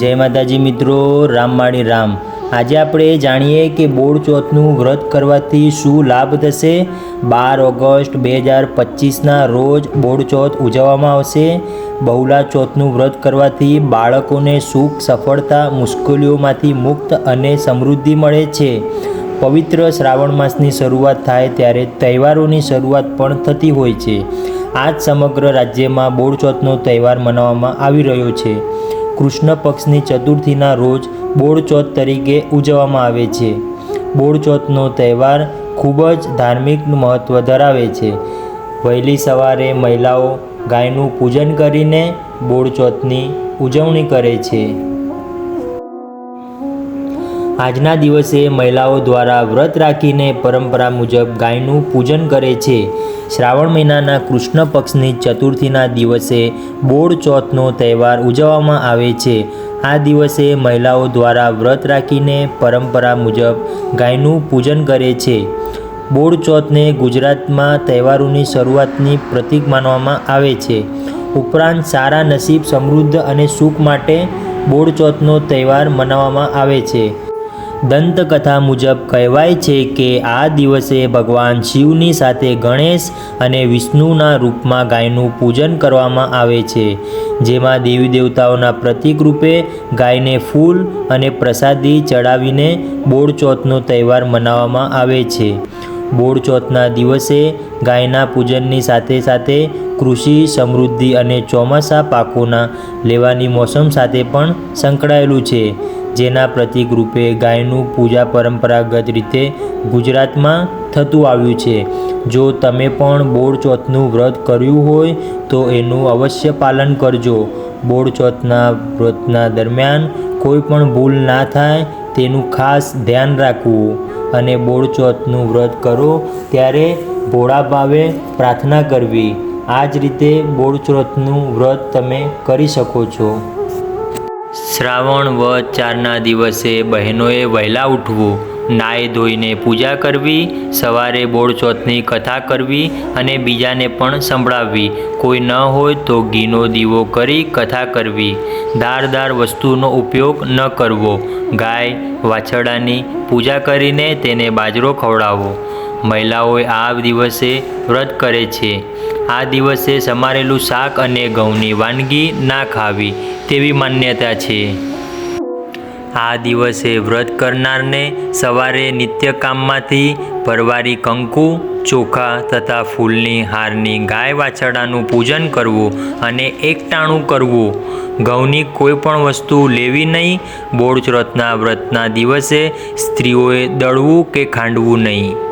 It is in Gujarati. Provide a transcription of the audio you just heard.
જય માતાજી મિત્રો રામમાળી રામ. આજે આપણે જાણીએ કે બોળ ચોથનું વ્રત કરવાથી શું લાભ થશે? બાર ઓગસ્ટ બે હજાર પચીસના રોજ બોળ ચોથ ઉજવવામાં આવશે. બહુલા ચોથનું વ્રત કરવાથી બાળકોને સુખ, સફળતા, મુશ્કેલીઓમાંથી મુક્ત અને સમૃદ્ધિ મળે છે. પવિત્ર શ્રાવણ માસની શરૂઆત થાય ત્યારે તહેવારોની શરૂઆત પણ થતી હોય છે. આજ સમગ્ર રાજ્યમાં બોળ ચોથનો તહેવાર મનાવવામાં આવી રહ્યો છે. કૃષ્ણ પક્ષની ચતુર્થીના રોજ બોળચોથ તરીકે ઉજવવામાં આવે છે. બોળચોથનો તહેવાર ખૂબ જ ધાર્મિક મહત્ત્વ ધરાવે છે. વહેલી સવારે મહિલાઓ ગાયનું પૂજન કરીને બોળચોથની ઉજવણી કરે છે. આજના દિવસે મહિલાઓ દ્વારા વ્રત રાખીને પરંપરા મુજબ ગાયનું પૂજન કરે છે. શ્રાવણ મહિનાના કૃષ્ણ પક્ષની ચતુર્થીના દિવસે બોળ ચોથનો તહેવાર ઉજવવામાં આવે છે. આ દિવસે મહિલાઓ દ્વારા વ્રત રાખીને પરંપરા મુજબ ગાયનું પૂજન કરે છે. બોળ ચોથને ગુજરાતમાં તહેવારોની શરૂઆતની પ્રતીક માનવામાં આવે છે. ઉપરાંત સારા નસીબ, સમૃદ્ધ અને સુખ માટે બોળ ચોથનો તહેવાર મનાવવામાં આવે છે. દંતકથા મુજબ કહેવાય છે કે આ દિવસે ભગવાન શિવની સાથે ગણેશ અને વિષ્ણુના રૂપમાં ગાયનું પૂજન કરવામાં આવે છે. જેમાં દેવી દેવતાઓના પ્રતીક રૂપે ગાયને ફૂલ અને પ્રસાદી ચડાવીને બોડચોથનો તહેવાર મનાવવામાં આવે છે. બોડચોથના દિવસે ગાયના પૂજનની સાથે સાથે કૃષિ, સમૃદ્ધિ અને ચોમાસા પાકોના લેવાની મોસમ સાથે પણ સંકળાયેલું છે. જેના પ્રતિક રૂપે ગાયનું પૂજા પરંપરાગત રીતે ગુજરાતમાં થતું આવ્યું છે. જો તમે પણ બોળચોથનું વ્રત કર્યું હોય, તો એનું અવશ્ય પાલન કરજો. બોળચોથના વ્રતના દરમિયાન કોઈ પણ ભૂલ ના થાય, તેનું ખાસ ધ્યાન રાખવું. અને બોળચોથનું વ્રત કરો ત્યારે ભોળા ભાવે પ્રાર્થના કરવી. આ જ રીતે બોળચોથનું વ્રત તમે કરી શકો છો. શ્રાવણ વધ ચારના દિવસે બહેનોએ વહેલા ઉઠવું નાય ધોઈને પૂજા કરવી, સવારે બોળચોથની કથા કરવી અને બીજાને પણ સંભળાવવી. કોઈ ન હોય તો ઘીનો દીવો કરી કથા કરવી. ધારદાર વસ્તુનો ઉપયોગ ન કરવો. ગાય વાછરડાની પૂજા કરીને તેને બાજરો ખવડાવવો મહિલાઓએ આ દિવસે વ્રત કરે છે. આ દિવસે સમારેલું શાક અને ઘઉંની વાનગી ના ખાવી. તેવી માન્યતા છે. આ દિવસે વ્રત કરનારને સવારે નિત્યકામમાંથી પરવારી કંકુ, ચોખા તથા ફૂલની હારની ગાય વાછરડાનું પૂજન કરવું અને એકટાણું કરવું. ઘઉંની કોઈ પણ વસ્તુ લેવી નહીં બોળચોથના વ્રતના દિવસે સ્ત્રીઓએ દળવું કે ખાંડવું નહીં.